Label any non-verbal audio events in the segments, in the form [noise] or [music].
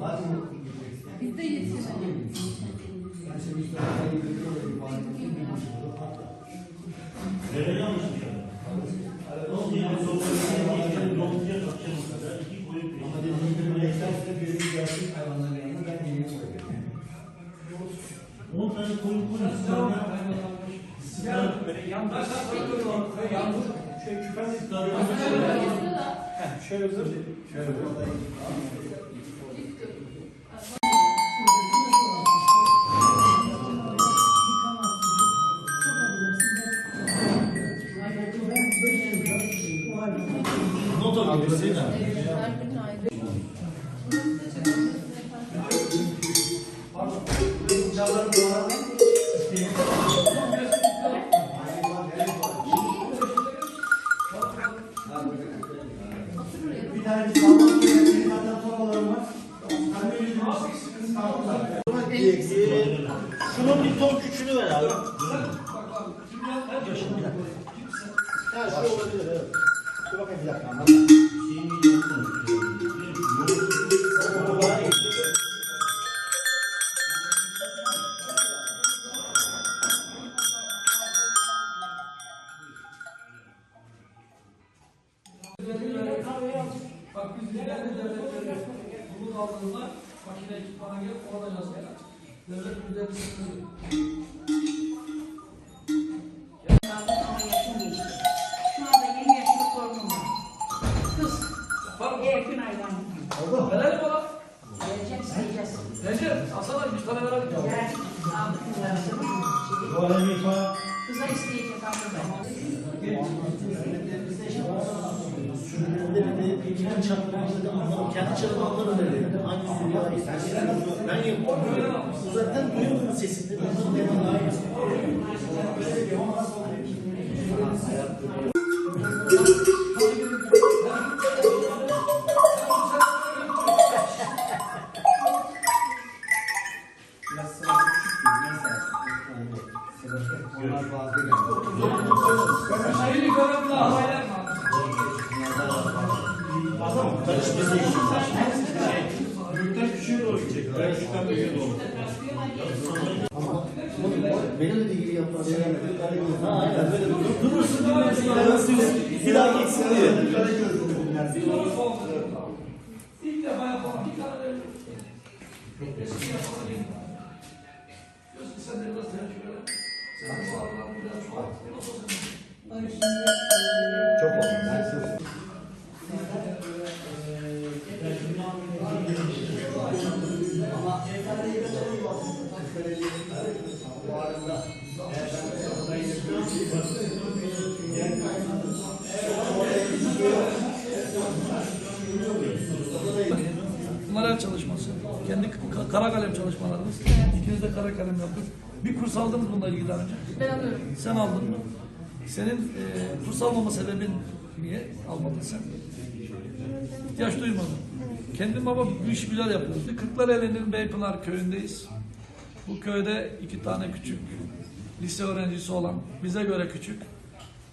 Var mı? Bizde yetişemedi. Yani senin üstüne kayıp ediyor, ifade ediyor, bir şey yok. Nereye yanlış bir şey? Nasıl yani dolayısıyla kaçacağım o kadar. İki koyun Ama dediğim gibi reklamda bir gerçek hayvanların yanına ben yemeği koyuyorum. 10 tane koyun koyun. Şöyle dur. Şöyle dur. Not alabilirsin. Her gün ayrı. [laughs] Bir tane bir sağlam bir zaten sobalarım var. Ben de yüzüm sıkıntı kalktılar. Şunun bir ton küçüğünü ver abi. Ha şu olabilir evet. Dur bakayım bir dakika ama. Bak biz ileride devletleri bunu aldığında makine ekipmana gelip oradan yazmaya. Devlet bize bir sıkıntı yok. Ama yaşım geçti. Şu anda 20 yaşında torunum var. Kız. Kendi çaplarımızda da anlarım. Kendi çapımı anlarım dedi. Hangi sürüye ait? Ben yapıyorum. Uzaktan duyuyorum sesini. Ben de daha Büyükten küçüğe doğru gidecek. Ben küçükten büyüğe doğru. Benim de ilgili şey Ha aynen böyle dur, durursun arası bir daha geçsin diye. İlk defa yapalım. Bir tane verelim. Eski yapalım. Diyorsun sen de biraz tecrübe. Sen bu aralarını biraz çoğalt. Nasıl Bunlar el çalışması. Kendi ka- kara kalem çalışmalarımız. İkiniz de kara kalem yaptık. Bir kurs aldınız bununla ilgili daha önce. Ben alıyorum. Sen aldın mı? Senin e, kurs almama sebebin niye almadın sen? İhtiyaç duymadın. Kendin baba bu işi güzel yapıyoruz. Kırklareli'nin Beypınar köyündeyiz. Bu köyde iki tane küçük lise öğrencisi olan, bize göre küçük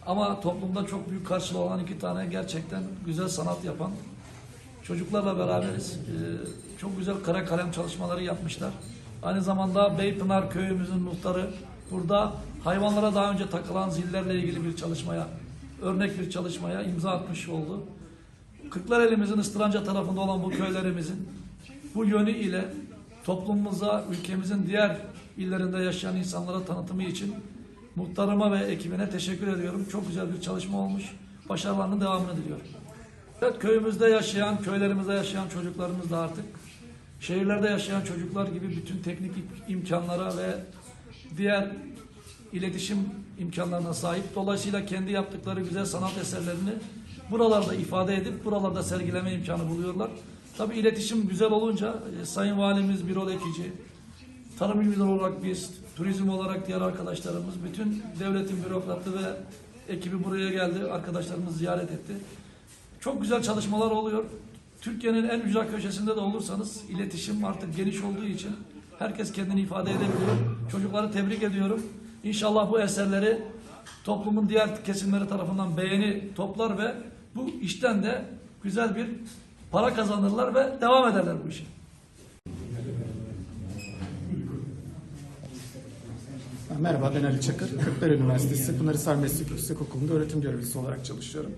ama toplumda çok büyük karşılığı olan iki tane gerçekten güzel sanat yapan çocuklarla beraberiz. Ee, çok güzel kara kalem çalışmaları yapmışlar. Aynı zamanda Beypınar köyümüzün muhtarı burada hayvanlara daha önce takılan zillerle ilgili bir çalışmaya, örnek bir çalışmaya imza atmış oldu. Kırklareli'mizin Istıranca tarafında olan bu köylerimizin bu yönü ile toplumumuza, ülkemizin diğer illerinde yaşayan insanlara tanıtımı için muhtarıma ve ekibine teşekkür ediyorum. Çok güzel bir çalışma olmuş. Başarılarının devamını diliyorum. Evet, köyümüzde yaşayan, köylerimizde yaşayan çocuklarımız da artık şehirlerde yaşayan çocuklar gibi bütün teknik imkanlara ve diğer iletişim imkanlarına sahip. Dolayısıyla kendi yaptıkları güzel sanat eserlerini buralarda ifade edip buralarda sergileme imkanı buluyorlar. Tabi iletişim güzel olunca e, Sayın Valimiz Birol Ekici, Tarım İl Müdürü olarak biz, turizm olarak diğer arkadaşlarımız, bütün devletin bürokratı ve ekibi buraya geldi. Arkadaşlarımız ziyaret etti. Çok güzel çalışmalar oluyor. Türkiye'nin en ücra köşesinde de olursanız iletişim artık geniş olduğu için herkes kendini ifade edebiliyor. Çocukları tebrik ediyorum. İnşallah bu eserleri toplumun diğer kesimleri tarafından beğeni toplar ve bu işten de güzel bir para kazanırlar ve devam ederler bu işe. Merhaba ben Ali Çakır. Kırklar Üniversitesi Pınarhisar Meslek Yüksekokulu'nda öğretim görevlisi olarak çalışıyorum.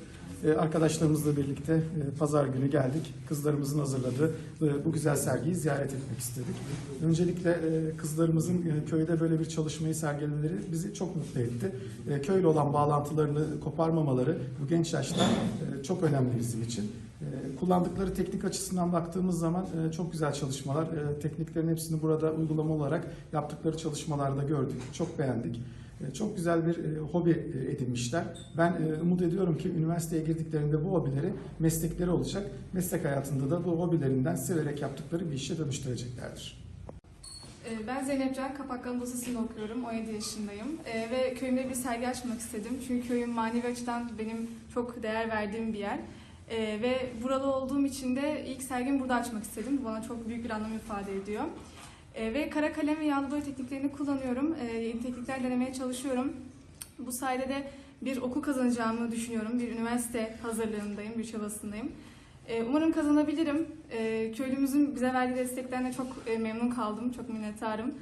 Ee, Arkadaşlarımızla birlikte e, pazar günü geldik. Kızlarımızın hazırladığı e, bu güzel sergiyi ziyaret etmek istedik. Öncelikle e, kızlarımızın e, köyde böyle bir çalışmayı sergilemeleri bizi çok mutlu etti. E, Köyle olan bağlantılarını koparmamaları bu genç yaşta e, çok önemli bizim için. E, Kullandıkları teknik açısından baktığımız zaman e, çok güzel çalışmalar. E, Tekniklerin hepsini burada uygulama olarak yaptıkları çalışmalarda gördük. Çok beğendik. E, Çok güzel bir e, hobi e, edinmişler. Ben e, umut ediyorum ki üniversiteye girdiklerinde bu hobileri meslekleri olacak. Meslek hayatında da bu hobilerinden severek yaptıkları bir işe dönüştüreceklerdir. Ben Zeynep Can, Kapakkan Lisesi'nde okuyorum, 17 yaşındayım. Ve köyümde bir sergi açmak istedim. Çünkü köyüm manevi açıdan benim çok değer verdiğim bir yer. Ee, ve buralı olduğum için de ilk sergimi burada açmak istedim. Bu bana çok büyük bir anlam ifade ediyor. Ee, ve kara kalem ve yağlı boya tekniklerini kullanıyorum. Ee, yeni teknikler denemeye çalışıyorum. Bu sayede de bir okul kazanacağımı düşünüyorum. Bir üniversite hazırlığındayım, bir çabasındayım. Ee, Umarım kazanabilirim. Köylümüzün bize verdiği destekten de çok e, memnun kaldım, çok minnettarım.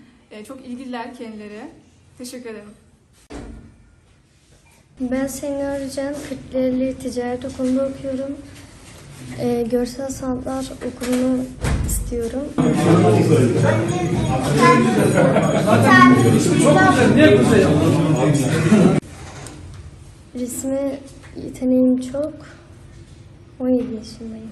Çok ilgililer kendileri. Teşekkür ederim. Ben Seni Arıcan, Kırklareli Ticaret Okulu'nda okuyorum. Ee, görsel sanatlar okulunu istiyorum. Resme yeteneğim çok. 17 yaşındayım.